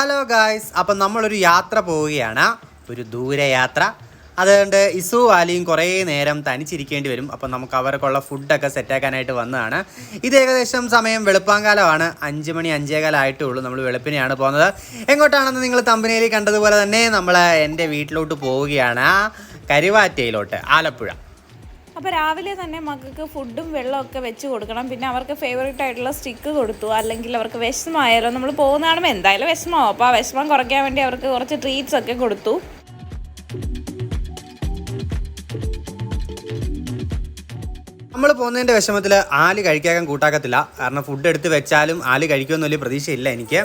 Hello guys അപ്പം നമ്മളൊരു യാത്ര പോവുകയാണ്. ഒരു ദൂരയാത്ര. അതുകൊണ്ട് ഇസു വാലിയും കുറേ നേരം തനിച്ചിരിക്കേണ്ടി വരും. അപ്പം നമുക്ക് അവർക്കുള്ള ഫുഡൊക്കെ സെറ്റാക്കാനായിട്ട് വന്നതാണ്. ഇത് ഏകദേശം സമയം വെളുപ്പാങ്കാലമാണ്. അഞ്ച് മണി അഞ്ചേകാലമായിട്ടേ ഉള്ളൂ നമ്മൾ വെളുപ്പിനെയാണ് പോകുന്നത്. എങ്ങോട്ടാണെന്ന് നിങ്ങൾ തമ്പനയിൽ കണ്ടതുപോലെ തന്നെ നമ്മൾ എന്റെ വീട്ടിലോട്ട് പോവുകയാണ്. കരുവാറ്റയിലോട്ട് ആലപ്പുഴ. അപ്പോൾ രാവിലെ തന്നെ മക്കൾക്ക് ഫുഡും വെള്ളമൊക്കെ വെച്ച് കൊടുക്കണം. പിന്നെ അവർക്ക് ഫേവറേറ്റ് ആയിട്ടുള്ള സ്റ്റിക്ക് കൊടുത്തു. അല്ലെങ്കിൽ അവർക്ക് വിഷമമായാലോ നമ്മൾ പോകുന്ന കാണുമ്പോൾ എന്തായാലും വിഷമമാവും അപ്പോൾ ആ വിഷമം കുറയ്ക്കാൻ വേണ്ടി അവർക്ക് കുറച്ച് ട്രീറ്റ്സ് ഒക്കെ കൊടുത്തു. നമ്മൾ പോകുന്നതിന്റെ വിഷമത്തിൽ ആൽ കഴിക്കാൻ കൂട്ടാക്കത്തില്ല. കാരണം ഫുഡ് എടുത്ത് വെച്ചാലും ആൽ കഴിക്കുമെന്ന് വലിയ പ്രതീക്ഷയില്ല എനിക്ക്.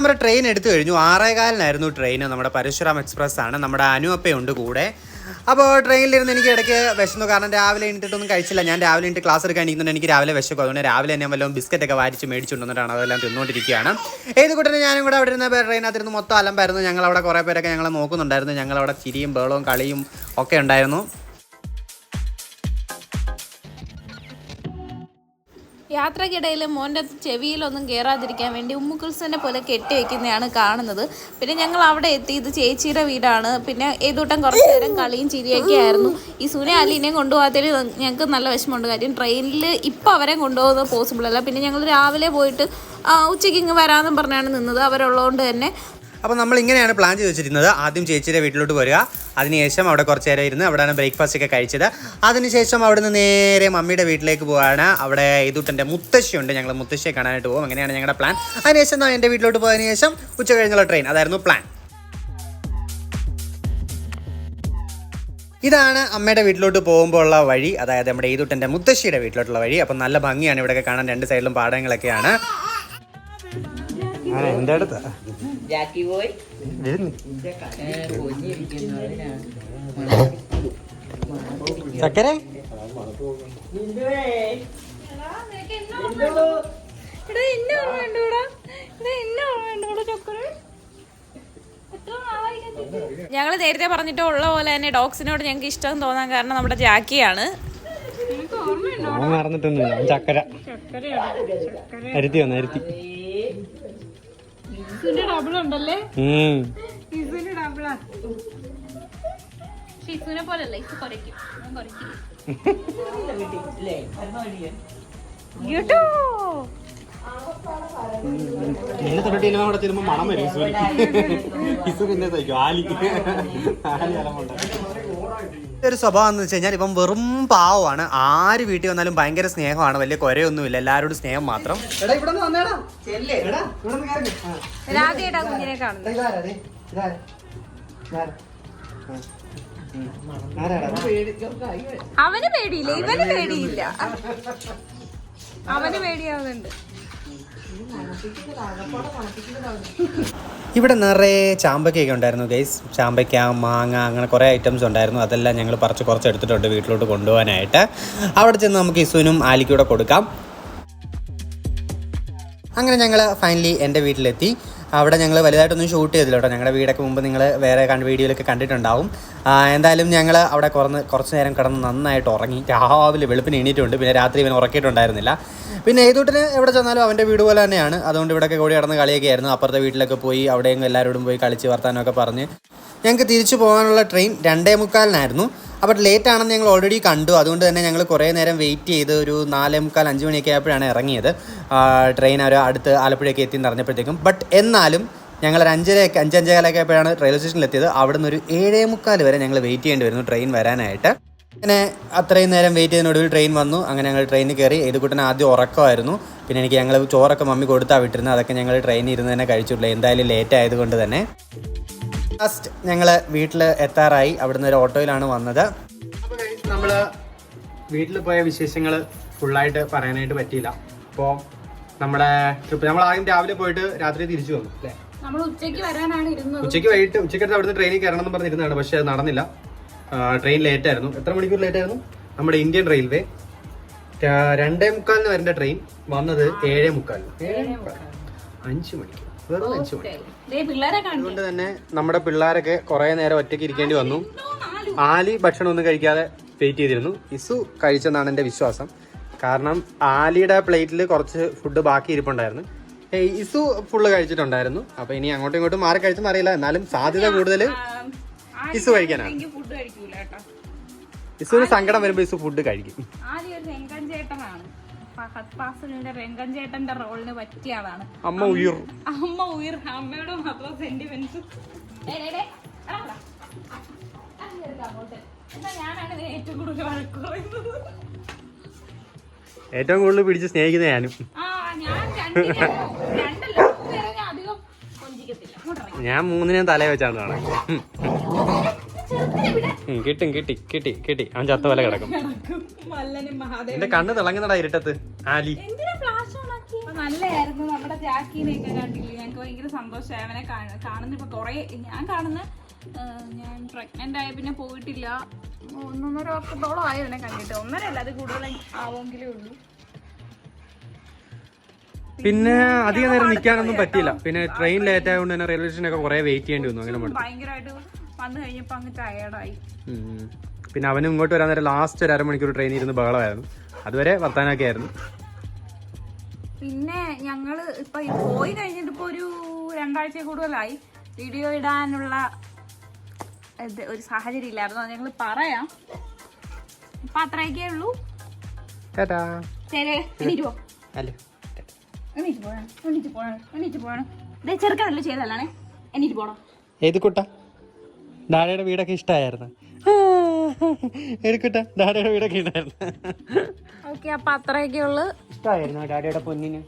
നമ്മുടെ ട്രെയിൻ എടുത്തു കഴിഞ്ഞു. ആറേകാലിനായിരുന്നു ട്രെയിൻ നമ്മുടെ പരശുരാം എക്സ്പ്രസ് ആണ്. നമ്മുടെ അനുവപ്പയുണ്ട് കൂടെ. അപ്പോൾ ട്രെയിനിലിരുന്ന് എനിക്ക് ഇടയ്ക്ക് വിശന്നു. കാരണം രാവിലെ എണീറ്റിട്ടൊന്നും കഴിച്ചില്ല. ഞാൻ രാവിലെ എണീറ്റ് ക്ലാസ് എടുക്കാൻ ഇരിക്കുന്നുണ്ട്. എനിക്ക് രാവിലെ വിശക്കും. അതുകൊണ്ട് രാവിലെ തന്നെ വല്ലതും ബിസ്ക്കറ്റ് ഒക്കെ വാരിച്ച് മേടിച്ചുകൊണ്ടിട്ടാണ് അതെല്ലാം തിന്നുകൊണ്ടിരിക്കുകയാണ് ഏത് കൂട്ടനെ ഞാനും കൂടെ അവിടെ ഇരുന്ന ട്രെയിനകത്തിരുന്ന് മൊത്തം അലമ്പായിരുന്നു. ഞങ്ങൾ അവിടെ കുറേ പേരൊക്കെ ഞങ്ങളെ നോക്കുന്നുണ്ടായിരുന്നു. ഞങ്ങളവിടെ ചിരിയും ബേളവും കളിയും ഒക്കെ ഉണ്ടായിരുന്നു. യാത്രക്കിടയിൽ മോന്റെ ചെവിയിലൊന്നും കയറാതിരിക്കാൻ വേണ്ടി ഉമ്മുക്കുൽസനെ പോലെ കെട്ടി വെക്കുന്നതാണ് കാണുന്നത്. പിന്നെ ഞങ്ങൾ അവിടെ എത്തി. ഇത് ചേച്ചിയുടെ വീടാണ്. പിന്നെ ഏതൂട്ടം കുറച്ച് നേരം കളിയും ചിരിയൊക്കെ ആയിരുന്നു. ഈ സുനെ അലീനെയും കൊണ്ടുപോകാത്തതിൽ ഞങ്ങൾക്ക് നല്ല വിഷമമുണ്ട്. കാര്യം ട്രെയിനിൽ ഇപ്പോൾ അവരെ കൊണ്ടുപോകുന്നത് പോസിബിൾ അല്ല. പിന്നെ ഞങ്ങൾ രാവിലെ പോയിട്ട് ഉച്ചയ്ക്ക് ഇങ്ങ് വരാമെന്നും പറഞ്ഞാണ് നിന്നത്. അവരുള്ളതുകൊണ്ട് തന്നെ അപ്പോൾ നമ്മൾ ഇങ്ങനെയാണ് പ്ലാൻ ചെയ്ത് വെച്ചിരുന്നത് ആദ്യം ചേച്ചിയുടെ വീട്ടിലോട്ട് വരിക. അതിനുശേഷം അവിടെ കുറച്ച് നേരം ഇരുന്ന് അവിടെയാണ് ബ്രേക്ക്ഫാസ്റ്റ് ഒക്കെ കഴിച്ചത്. അതിനുശേഷം അവിടെ നിന്ന് നേരെ മമ്മിയുടെ വീട്ടിലേക്ക് പോവാണ്. അവിടെ ഇതുട്ടന്റെ മുത്തശ്ശിയുണ്ട്. ഞങ്ങൾ മുത്തശ്ശിയെ കാണാനായിട്ട് പോകും. അങ്ങനെയാണ് ഞങ്ങളുടെ പ്ലാൻ അതിനുശേഷം എന്റെ വീട്ടിലോട്ട് പോയതിനു ശേഷം ഉച്ച കഴിഞ്ഞുള്ള ട്രെയിൻ അതായിരുന്നു പ്ലാൻ ഇതാണ് അമ്മയുടെ വീട്ടിലോട്ട് പോകുമ്പോൾ ഉള്ള വഴി. അതായത് നമ്മുടെ ഈതുട്ടന്റെ മുത്തശ്ശിയുടെ വീട്ടിലോട്ടുള്ള വഴി. അപ്പം നല്ല ഭംഗിയാണ് ഇവിടെയൊക്കെ കാണാൻ. രണ്ട് സൈഡിലും പാടങ്ങളൊക്കെയാണ്. എന്റെ അടുത്ത്. ജാക്കി പോയി. ചക്കര? ഞങ്ങൾ നേരത്തെ പറഞ്ഞിട്ട് ഉള്ള പോലെ തന്നെ ഡോഗ്സിനോട് ഞങ്ങൾക്ക് ഇഷ്ടം തോന്നാൻ കാരണം നമ്മുടെ ജാക്കിയാണ്. മറന്നിട്ടൊന്നുമില്ല. ചക്കര. അരുത്തി വന്നു അരുത്തി. ഡബിൾ ഉണ്ടല്ലേ. ഇസുവിന് ഡബിളാ ഇസുവിനെ പോലല്ല ഇസ് കുറയ്ക്കും ഞാൻ അവിടെ ചെല്ലുമ്പോ മണം വരും. ഈശ്വരി എന്നെ സഹിക്കും. ആലി. ആലി അലമുണ്ടാക്കും. ഒരു സ്വഭാവം എന്ന് വെച്ച് കഴിഞ്ഞാൽ ഇപ്പം വെറും പാവമാണ്. ആര് വീട്ടിൽ വന്നാലും ഭയങ്കര സ്നേഹമാണ്. വലിയ കുരയൊന്നുമില്ല. എല്ലാവരോടും സ്നേഹം മാത്രം? അവന് പേടിയില്ല. ഇവന് പേടിയില്ല. അവന് പേടിയാവുന്നുണ്ട്. ഇവിടെ നിറയെ ചാമ്പക്കയൊക്കെ ഉണ്ടായിരുന്നു ഗൈസ് ചാമ്പയ്ക്ക മാങ്ങ അങ്ങനെ കുറേ ഐറ്റംസ് ഉണ്ടായിരുന്നു. അതെല്ലാം ഞങ്ങൾ പറിച്ച് കുറച്ച് എടുത്തിട്ടുണ്ട് വീട്ടിലോട്ട് കൊണ്ടുപോകാനായിട്ട്. അവിടെ ചെന്ന് നമുക്ക് ഇസുവിനും ആലിക്കൂടെ കൊടുക്കാം. അങ്ങനെ ഞങ്ങൾ ഫൈനലി എന്റെ വീട്ടിലെത്തി. അവിടെ ഞങ്ങൾ വലുതായിട്ടൊന്നും ഷൂട്ട് ചെയ്തില്ല കേട്ടോ. ഞങ്ങളുടെ വീടൊക്കെ മുമ്പ് നിങ്ങൾ വേറെ കണ്ട് വീഡിയോയിലൊക്കെ കണ്ടിട്ടുണ്ടാവും. എന്തായാലും ഞങ്ങൾ അവിടെ കുറന്ന് കുറച്ച് നേരം കിടന്ന് നന്നായിട്ട് ഉറങ്ങി. രാവിലെ വെളുപ്പിന് എണീറ്റുണ്ട് പിന്നെ രാത്രി ഇവൻ ഉറക്കിയിട്ടുണ്ടായിരുന്നില്ല. പിന്നെ ഏതൂട്ടിന് എവിടെ ചെന്നാലും അവന്റെ വീട് പോലെ തന്നെയാണ്. അതുകൊണ്ട് ഇവിടെയൊക്കെ കൂടി കിടന്ന് കളിയൊക്കെ ആയിരുന്നു. അപ്പുറത്തെ വീട്ടിലൊക്കെ പോയി അവിടെയും എല്ലാവരോടും പോയി കളിച്ച് വർത്താനമൊക്കെ പറഞ്ഞ് ഞങ്ങൾക്ക് തിരിച്ചു പോകാനുള്ള ട്രെയിൻ രണ്ടേ മുക്കാലിനായിരുന്നു. അപ്പോൾ ലേറ്റ് ആണെന്ന് ഞങ്ങൾ ഓൾറെഡി കണ്ടു. അതുകൊണ്ട് തന്നെ ഞങ്ങൾ കുറേ നേരം വെയിറ്റ് ചെയ്ത് ഒരു നാലേ മുക്കാൽ അഞ്ച് മണിയൊക്കെ ആയപ്പോഴാണ് ഇറങ്ങിയത്. ട്രെയിൻ ഒരു അടുത്ത് ആലപ്പുഴയൊക്കെ എത്തി എന്നറിഞ്ഞപ്പോഴത്തേക്കും ബട്ട് എന്നാലും ഞങ്ങൾ ഒരു അഞ്ചരയൊക്കെ അഞ്ചഞ്ചേകാലൊക്കെ ആയപ്പോഴാണ് റെയിൽവേ സ്റ്റേഷനിൽ എത്തിയത്. അവിടെ നിന്ന് ഒരു ഏഴേ മുക്കാൽ വരെ ഞങ്ങൾ വെയിറ്റ് ചെയ്യേണ്ടി വരുന്നു ട്രെയിൻ വരാനായിട്ട്. അങ്ങനെ അത്രയും നേരം വെയിറ്റ് ചെയ്തതിനൊടുവിൽ ട്രെയിൻ വന്നു. അങ്ങനെ ഞങ്ങൾ ട്രെയിനിൽ കയറി. ഏതുകൂട്ടൻ ആദ്യം ഉറക്കമായിരുന്നു. പിന്നെ എനിക്ക് ഞങ്ങൾ ചോറൊക്കെ മമ്മി കൊടുത്താൽ വിട്ടിരുന്നത്. അതൊക്കെ ഞങ്ങൾ ട്രെയിനിൽ ഇരുന്ന് തന്നെ കഴിച്ചിട്ടുള്ളൂ എന്തായാലും ലേറ്റ് ആയതുകൊണ്ട് തന്നെ. ലാസ്റ്റ് ഞങ്ങൾ വീട്ടിൽ എത്താറായി. അവിടുന്ന് ഒരു ഓട്ടോയിലാണ് വന്നത്. നമ്മൾ വീട്ടിൽ പോയ വിശേഷങ്ങൾ ഫുള്ളായിട്ട് പറയാനായിട്ട് പറ്റിയില്ല. അപ്പോൾ നമ്മുടെ ട്രിപ്പ് നമ്മൾ ആദ്യം രാവിലെ പോയിട്ട് രാത്രി തിരിച്ചു വന്നു അല്ലേ? നമ്മൾ ഉച്ചയ്ക്ക് വരാനാണ് ഇരുന്നത്. ഉച്ചയ്ക്ക് വൈകിട്ട് ഉച്ചയ്ക്കടുത്ത് അവിടുന്ന് ട്രെയിനിൽ കയറണം എന്ന് പറഞ്ഞിരുന്നതാണ് പക്ഷെ അത് നടന്നില്ല. ട്രെയിൻ ലേറ്റ് ആയിരുന്നു. എത്ര മണിക്കൂർ ലേറ്റ് ആയിരുന്നു? നമ്മുടെ ഇന്ത്യൻ റെയിൽവേ രണ്ടേ മുക്കാലിന് വരേണ്ട ട്രെയിൻ വന്നത് ഏഴേ മുക്കാലിന്. അഞ്ച് മണിക്കൂർ. വെറും അഞ്ച് അതുകൊണ്ട് തന്നെ നമ്മുടെ പിള്ളേരൊക്കെ കുറേ നേരം ഒറ്റയ്ക്ക് ഇരിക്കേണ്ടി വന്നു. ആലി ഭക്ഷണം ഒന്നും കഴിക്കാതെ വെയിറ്റ് ചെയ്തിരുന്നു. ഇസു കഴിച്ചെന്നാണ് എന്റെ വിശ്വാസം. കാരണം ആലിയുടെ പ്ലേറ്റിൽ കുറച്ച് ഫുഡ് ബാക്കി ഇരിപ്പുണ്ടായിരുന്നു. ഇസു ഫുള്ള് കഴിച്ചിട്ടുണ്ടായിരുന്നു. അപ്പൊ ഇനി അങ്ങോട്ടും ഇങ്ങോട്ടും മാറി കഴിച്ചെന്ന് അറിയില്ല എന്നാലും സാധ്യത കൂടുതൽ ഇസു കഴിക്കാനാണ്. ഇസുവിന് സങ്കടം വരുമ്പോ ഇസു ഫുഡ് കഴിക്കും. ഫഹദ് ഫാസിലിന്റെ രംഗൻ ചേട്ടന്റെ റോളിന് പറ്റിയ ആളാണ്. അമ്മ ഉയർ. അമ്മ ഉയർ. അമ്മയുടെ മാത്രം സെന്റിമെന്റ്സ് ഞാനാണ് ഏറ്റവും കൂടുതൽ ഏറ്റവും കൂടുതൽ പിടിച്ച് സ്നേഹിക്കുന്ന ഞാനും. ഞാൻ മൂന്നിനെയും തല വെച്ചാണ് കാണാൻ. കിട്ടും കിട്ടി കിട്ടി കിട്ടി. അവൻ ചത്ത പോലെ കിടക്കും. എന്റെ കണ്ണ് തിളങ്ങുന്നടാ ഇരുട്ടത്ത്. ആലി. എന്തിനാ ഫ്ലാഷ് ഓണാക്കി നല്ലതായിരുന്നു നമ്മുടെ ജാക്കിനെ ഒക്കെ കണ്ടില്ലേ? ഞങ്ങൾക്ക് ഭയങ്കര സന്തോഷമായി. അവനെ കാണ- കാണുന്ന ഇപ്പൊ കൊറേ ഞാൻ കാണുന്ന ഞാൻ പ്രഗ്നന്റ് ആയ പിന്നെ പോയിട്ടില്ല. ഒന്നൊന്നര വർഷത്തോളം ആയി അവനെ കണ്ടിട്ട്. ഒന്നര അല്ല അത് കൂടുതൽ ആവെങ്കിലേ ഉള്ളൂ. പിന്നെ അധികം നേരം നിൽക്കാനൊന്നും പറ്റിയില്ല. പിന്നെ ട്രെയിൻ ലേറ്റ് ആയതുകൊണ്ട് തന്നെ റെയിൽവേ സ്റ്റേഷനൊക്കെ കുറെ വെയിറ്റ് ചെയ്യേണ്ടി വന്നു അങ്ങനെ ഭയങ്കരമായിട്ട് വന്നു കഴിഞ്ഞപ്പോ അങ്ങ് ടയേർഡായി. പിന്നെ അവനും ഇങ്ങോട്ട് വരാൻ നേരം ലാസ്റ്റ് ഒരു അരമണിക്കൂർ ട്രെയിൻ ഇരുന്ന് ബഹളമായിരുന്നു. അതുവരെ വർത്താനൊക്കെ ആയിരുന്നു പിന്നെ ഞങ്ങൾ ഇപ്പൊ പോയി കഴിഞ്ഞിട്ട് ഇപ്പൊ ഒരു രണ്ടാഴ്ച കൂടുതലായി വീഡിയോ ഇടാനുള്ള ഇത് ഒരു സാഹചര്യം ഇല്ലായിരുന്നു. അത് ഞങ്ങൾ പറയാം. ഇപ്പൊ അത്രയൊക്കെ ഉള്ളൂ. ചെറുക്കനല്ലേ ചെയ്തല്ലാണേ എണീറ്റ് പോണം. ഏത് കുട്ട? ഡാഡിയുടെ വീടൊക്കെ ഇഷ്ടമായിരുന്നു എടുക്കട്ട. ഡാഡിയുടെ വീടൊക്കെ ഉണ്ടായിരുന്നു ഓക്കെ അപ്പൊ അത്രയൊക്കെ ഉള്ളു. ഇഷ്ടമായിരുന്നു ഡാഡയുടെ പൊന്നിന്?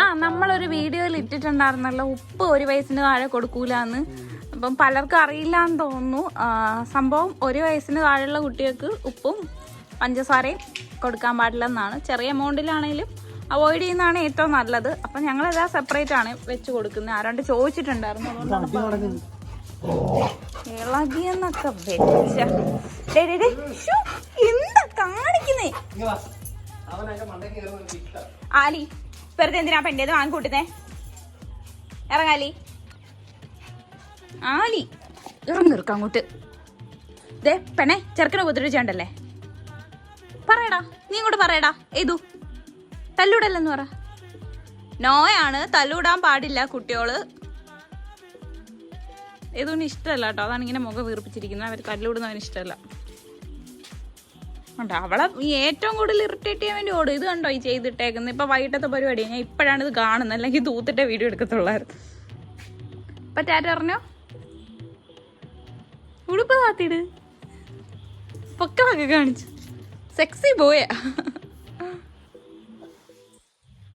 ആ നമ്മളൊരു വീഡിയോയിൽ ഇട്ടിട്ടുണ്ടായിരുന്നല്ലോ ഉപ്പ് ഒരു വയസ്സിന് താഴെ കൊടുക്കൂലെന്ന്. അപ്പം പലർക്കും അറിയില്ല എന്ന് തോന്നുന്നു സംഭവം ഒരു വയസ്സിന് താഴെയുള്ള കുട്ടികൾക്ക് ഉപ്പും പഞ്ചസാരയും കൊടുക്കാൻ പാടില്ലെന്നാണ്. ചെറിയ എമൗണ്ടിലാണെങ്കിലും അവോയ്ഡ് ചെയ്യുന്നതാണ് ഏറ്റവും നല്ലത്. അപ്പം ഞങ്ങളെല്ലാം സെപ്പറേറ്റ് ആണ് വെച്ച് കൊടുക്കുന്നത്. ആരാണ്ട് ചോദിച്ചിട്ടുണ്ടായിരുന്നു. അതുകൊണ്ടാണ് ഇളകിയെന്നൊക്കെ വെച്ച. എന്താ കാണിക്കുന്നേ? ആലി വെറുതെ എന്തിനാ പെണ്ണേത് വാങ്ങിക്കൂട്ടുന്നേ? ഇറങ്ങാലി ആലി. ഇറങ്ങിറക്ക അങ്ങോട്ട്. ദേ പെണ്ണെ ചെറുക്കനെ ഉപദ്രവിച്ചോണ്ടല്ലേ പറയടാ നീ ഇങ്ങോട്ട് പറയടാ. ഏതു തല്ലൂടല്ലെന്ന് പറ. നോയാണ് തല്ലൂടാൻ പാടില്ല കുട്ടിയോൾ. ഏതൊന്നും ഇഷ്ടമല്ല കേട്ടോ. അതാണ് ഇങ്ങനെ മുഖം വീർപ്പിച്ചിരിക്കുന്നത്. അവർ തല്ലുവിടുന്നവന് ഇഷ്ടമല്ല. ഉണ്ട് അവളെ ഏറ്റവും കൂടുതൽ ഇറിറ്റേറ്റ് ചെയ്യാൻ വേണ്ടി ഓടും. ഇത് കണ്ടോ? ഈ ചെയ്തിട്ടേക്കുന്നത്. ഇപ്പൊ വൈകിട്ടത്തെ പരിപാടി. ഞാൻ ഇപ്പോഴാണ് ഇത് കാണുന്നത്. അല്ലെങ്കിൽ തൂത്തിട്ടേ വീഡിയോ എടുക്കത്തുള്ളായിരുന്നു. ഇപ്പൊ ടാറ്റ അറിഞ്ഞോ ഉടുപ്പ് താത്തിട് പൊക്കളൊക്കെ കാണിച്ചു. സെക്സി ബോയാ